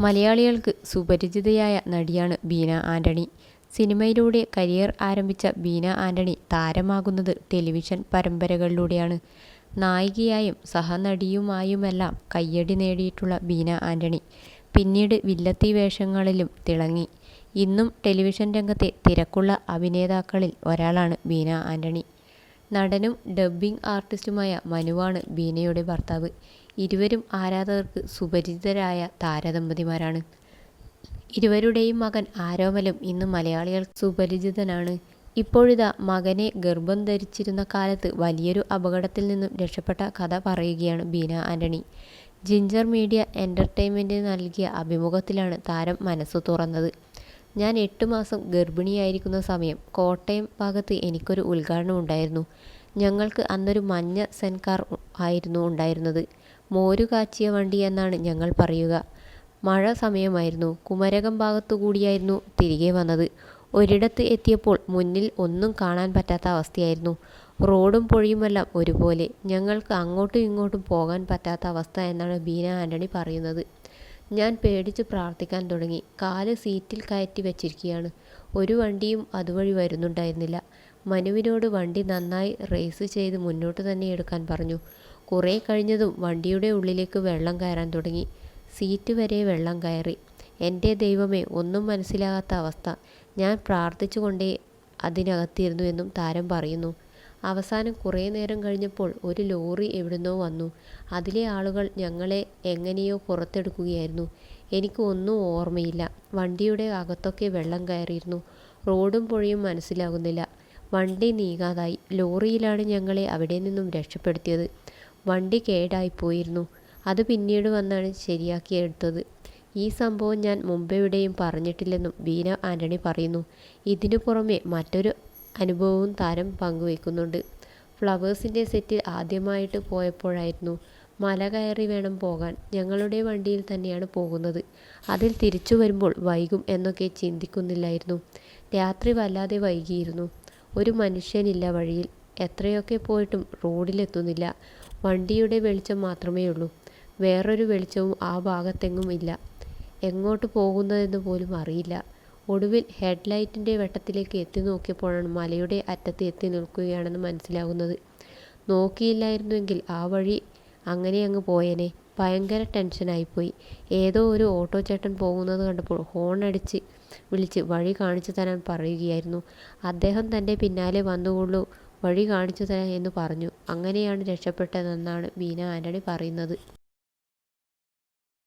മലയാളികൾക്ക് സുപരിചിതയായ നടിയാണ് ബീന ആന്റണി. സിനിമയിലൂടെ കരിയർ ആരംഭിച്ച ബീന ആന്റണി താരമാകുന്നത് ടെലിവിഷൻ പരമ്പരകളിലൂടെയാണ്. നായികയായും സഹനടിയുമായുമെല്ലാം കയ്യടി നേടിയിട്ടുള്ള ബീന ആന്റണി പിന്നീട് വില്ലത്തി വേഷങ്ങളിലും തിളങ്ങി. ഇന്നും ടെലിവിഷൻ രംഗത്തെ തിരക്കുള്ള അഭിനേതാക്കളിൽ ഒരാളാണ് ബീന ആന്റണി. നടനും ഡബ്ബിംഗ് ആർട്ടിസ്റ്റുമായ മനുവാണ് ബീനയുടെ ഭർത്താവ്. ഇരുവരും ആരാധകർക്ക് സുപരിചിതരായ താരദമ്പതിമാരാണ്. ഇരുവരുടെയും മകൻ ആരോമലും ഇന്ന് മലയാളികൾക്ക് സുപരിചിതനാണ്. ഇപ്പോഴിതാ മകനെ ഗർഭം ധരിച്ചിരുന്ന കാലത്ത് വലിയൊരു അപകടത്തിൽ നിന്നും രക്ഷപ്പെട്ട കഥ പറയുകയാണ് ബീന ആന്റണി. ജിഞ്ചർ മീഡിയ എന്റർടൈൻമെന്റിന് നൽകിയ അഭിമുഖത്തിലാണ് താരം മനസ്സ് തുറന്നത്. ഞാൻ എട്ട് മാസം ഗർഭിണിയായിരിക്കുന്ന സമയം കോട്ടയം ഭാഗത്ത് എനിക്കൊരു ഉദ്ഘാടനം ഉണ്ടായിരുന്നു. ഞങ്ങൾക്ക് അന്നൊരു മഞ്ഞ സെൻകാർ ആയിരുന്നു ഉണ്ടായിരുന്നത്. മോരു കാച്ചിയ വണ്ടി എന്നാണ് ഞങ്ങൾ പറയുക. മഴ സമയമായിരുന്നു. കുമരകം ഭാഗത്തു കൂടിയായിരുന്നു തിരികെ വന്നത്. ഒരിടത്ത് എത്തിയപ്പോൾ മുന്നിൽ ഒന്നും കാണാൻ പറ്റാത്ത അവസ്ഥയായിരുന്നു. റോഡും പുഴയുമെല്ലാം ഒരുപോലെ. ഞങ്ങൾക്ക് അങ്ങോട്ടും ഇങ്ങോട്ടും പോകാൻ പറ്റാത്ത അവസ്ഥ എന്നാണ് ബീന ആന്റണി പറയുന്നത്. ഞാൻ പേടിച്ച് പ്രാർത്ഥിക്കാൻ തുടങ്ങി. കാൽ സീറ്റിൽ കയറ്റി വെച്ചിരിക്കുകയാണ്. ഒരു വണ്ടിയും അതുവഴി വരുന്നുണ്ടായിരുന്നില്ല. മനുവിനോട് വണ്ടി നന്നായി റേസ് ചെയ്ത് മുന്നോട്ട് തന്നെ എടുക്കാൻ പറഞ്ഞു. കുറേ കഴിഞ്ഞതും വണ്ടിയുടെ ഉള്ളിലേക്ക് വെള്ളം കയറാൻ തുടങ്ങി. സീറ്റ് വരെ വെള്ളം കയറി. എന്റെ ദൈവമേ ഒന്നും മനസ്സിലാകാത്ത അവസ്ഥ. ഞാൻ പ്രാർത്ഥിച്ചുകൊണ്ടേ അതിനകത്തിരുന്നു എന്നും താരം പറയുന്നു. അവസാനം കുറേ നേരം കഴിഞ്ഞപ്പോൾ ഒരു ലോറി എവിടുന്നോ വന്നു. അതിലെ ആളുകൾ ഞങ്ങളെ എങ്ങനെയോ പുറത്തെടുക്കുകയായിരുന്നു. എനിക്ക് ഒന്നും ഓർമ്മയില്ല. വണ്ടിയുടെ അകത്തൊക്കെ വെള്ളം കയറിയിരുന്നു. റോഡും പുഴയും മനസ്സിലാകുന്നില്ല. വണ്ടി നീങ്ങാതായി. ലോറിയിലാണ് ഞങ്ങളെ അവിടെ നിന്നും രക്ഷപ്പെടുത്തിയത്. വണ്ടി കേടായിപ്പോയിരുന്നു. അത് പിന്നീട് വന്നാണ് ശരിയാക്കിയെടുത്തത്. ഈ സംഭവം ഞാൻ മുമ്പെവിടെയും പറഞ്ഞിട്ടില്ലെന്നും ബീന ആന്റണി പറയുന്നു. ഇതിനു പുറമെ മറ്റൊരു അനുഭവവും താരം പങ്കുവെക്കുന്നുണ്ട്. ഫ്ലവേഴ്സിന്റെ സെറ്റിൽ ആദ്യമായിട്ട് പോയപ്പോഴായിരുന്നു. മല കയറി വേണം പോകാൻ. ഞങ്ങളുടെ വണ്ടിയിൽ തന്നെയാണ് പോകുന്നത്. അതിൽ തിരിച്ചു വരുമ്പോൾ വൈകും എന്നൊക്കെ ചിന്തിക്കുന്നില്ലായിരുന്നു. രാത്രി വല്ലാതെ വൈകിയിരുന്നു. ഒരു മനുഷ്യനില്ല വഴിയിൽ. എത്രയൊക്കെ പോയിട്ടും റോഡിലെത്തുന്നില്ല. വണ്ടിയുടെ വെളിച്ചം മാത്രമേ ഉള്ളൂ വേറൊരു വെളിച്ചവും ആ ഭാഗത്തെങ്ങും ഇല്ല. എങ്ങോട്ട് പോകുന്നതെന്ന് പോലും അറിയില്ല. ഒടുവിൽ ഹെഡ് ലൈറ്റിന്റെ വെട്ടത്തിലേക്ക് എത്തി നോക്കിയപ്പോഴാണ് മലയുടെ അറ്റത്ത് എത്തി നിൽക്കുകയാണെന്ന് മനസ്സിലാകുന്നത്. നോക്കിയില്ലായിരുന്നുവെങ്കിൽ ആ വഴി അങ്ങനെ അങ്ങ് പോയേനെ. ഭയങ്കര ടെൻഷനായിപ്പോയി. ഏതോ ഒരു ഓട്ടോ ചേട്ടൻ പോകുന്നത് കണ്ടപ്പോൾ ഹോൺ അടിച്ച് വിളിച്ച് വഴി കാണിച്ചു തരാൻ പറയുകയായിരുന്നു. അദ്ദേഹം തന്റെ പിന്നാലെ വന്നുകൊള്ളൂ വഴി കാണിച്ചു തരാം എന്ന് പറഞ്ഞു. അങ്ങനെയാണ് രക്ഷപ്പെട്ടതെന്നാണ് ബീന ആന്റണി പറയുന്നത്.